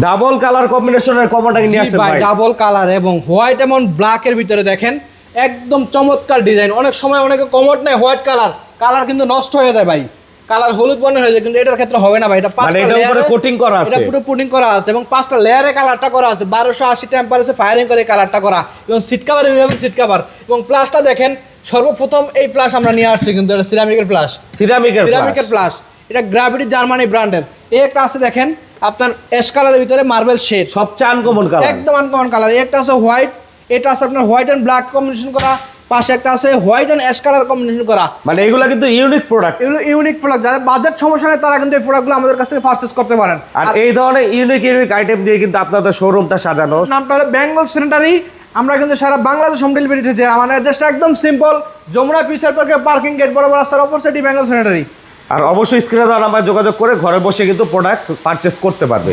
Double colour কম্বিনেশনের কমনটাকে নিয়ে আসছেন ভাই ডাবল কালার এবং হোয়াইট এবং ব্ল্যাক এর ভিতরে দেখেন একদম চমৎকার ডিজাইন অনেক সময় অনেকে কমোড নেয় হোয়াইট কালার কালার কিন্তু নষ্ট হয়ে যায় ভাই। কালার হলুদ বর্ণের হয়ে যায় কিন্তু এটার ক্ষেত্রে হবে না ভাই। এটা পাঁচটা মানে এটার উপরে layer-এ- করা আছে। এটা পুরো পুটিং করা আছে এবং পাঁচটা লেয়ারে কালারটা করা আছে। বারোশো আশি টেম্পারেচার ফায়ারিং করে কালারটা করা। এবং সিট কাভার এইভাবে সিট কাভার এবং ফ্লাশটা দেখেন সর্বপ্রথম এই ফ্লাশ আমরা নিয়ে আসছি কিন্তু এটা সিরামিকের ফ্লাশ সিরামিকের সিরামিকের ফ্লাশ এটা গ্রাভিটি জার্মানি ব্র্যান্ডের এই আছে দেখেন আপনার অ্যাশ কালারের ভিতরে মার্বেল শেড সবচেয়ে আনকমন কালার একদম আনকমন কালার একটা আছে হোয়াইট এটা আছে আপনার হোয়াইট অ্যান্ড ব্ল্যাক কম্বিনেশন করা। পাশে একটা আছে white and ash colour combination করা। মানে এগুলা কিন্তু ইউনিক প্রোডাক্ট এগুলো ইউনিক প্রোডাক্ট যাদের বাজেট সমস্যা নেই তারা কিন্তু এই প্রোডাক্টগুলো আমাদের কাছ থেকে পারচেস করতে পারেন। আর এই ধরনের ইউনিক ইউনিক আইটেম দিয়ে কিন্তু আপনাদের শোরুমটা সাজানো। নামটা হলো বেঙ্গল স্যানিটারি আমরা কিন্তু সারা বাংলাদেশ হোম ডেলিভারি দিতে আমাদের অ্যাড্রেসটা একদম সিম্পল যমুনা পিসার পার্কের পার্কিং গেট বরাবর রাস্তার অপোজিটই বেঙ্গল স্যানিটারি আর অবশ্যই স্ক্রিনে দেওয়া নাম্বার যোগাযোগ করে ঘরে বসে কিন্তু প্রোডাক্ট পারচেস করতে পারবে।